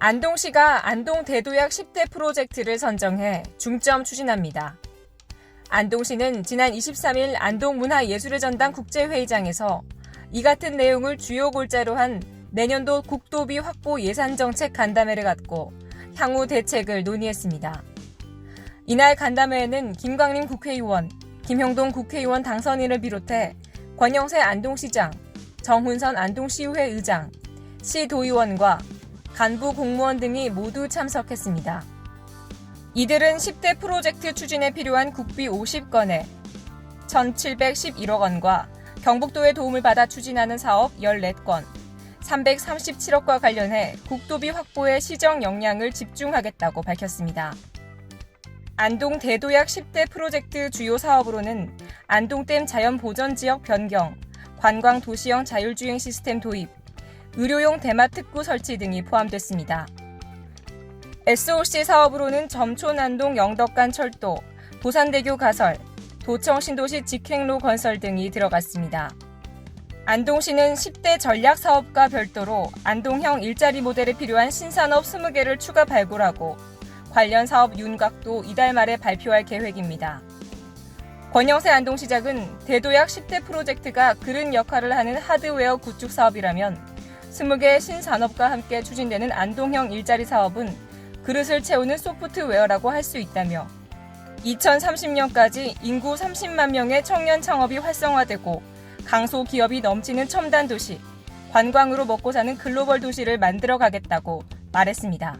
안동시가 안동 대도약 10대 프로젝트를 선정해 중점 추진합니다. 안동시는 지난 23일 안동문화예술의 전당 국제회의장에서 이 같은 내용을 주요 골자로 한 내년도 국도비 확보 예산 정책 간담회를 갖고 향후 대책을 논의했습니다. 이날 간담회에는 김광림 국회의원, 김형동 국회의원 당선인을 비롯해 권영세 안동시장, 정훈선 안동시의회 의장, 시도의원과 간부 공무원 등이 모두 참석했습니다. 이들은 10대 프로젝트 추진에 필요한 국비 50건에 1,711억 원과 경북도의 도움을 받아 추진하는 사업 14건, 337억과 관련해 국도비 확보에 시정 역량을 집중하겠다고 밝혔습니다. 안동 대도약 10대 프로젝트 주요 사업으로는 안동댐 자연보전 지역 변경, 관광 도시형 자율주행 시스템 도입, 의료용 대마 특구 설치 등이 포함됐습니다. SOC 사업으로는 점촌 안동 영덕간 철도, 도산대교 가설, 도청 신도시 직행로 건설 등이 들어갔습니다. 안동시는 10대 전략 사업과 별도로 안동형 일자리 모델에 필요한 신산업 20개를 추가 발굴하고 관련 사업 윤곽도 이달 말에 발표할 계획입니다. 권영세 안동시장은 대도약 10대 프로젝트가 그른 역할을 하는 하드웨어 구축 사업이라면 20개 신산업과 함께 추진되는 안동형 일자리 사업은 그릇을 채우는 소프트웨어라고 할 수 있다며 2030년까지 인구 30만 명의 청년 창업이 활성화되고 강소 기업이 넘치는 첨단 도시, 관광으로 먹고 사는 글로벌 도시를 만들어 가겠다고 말했습니다.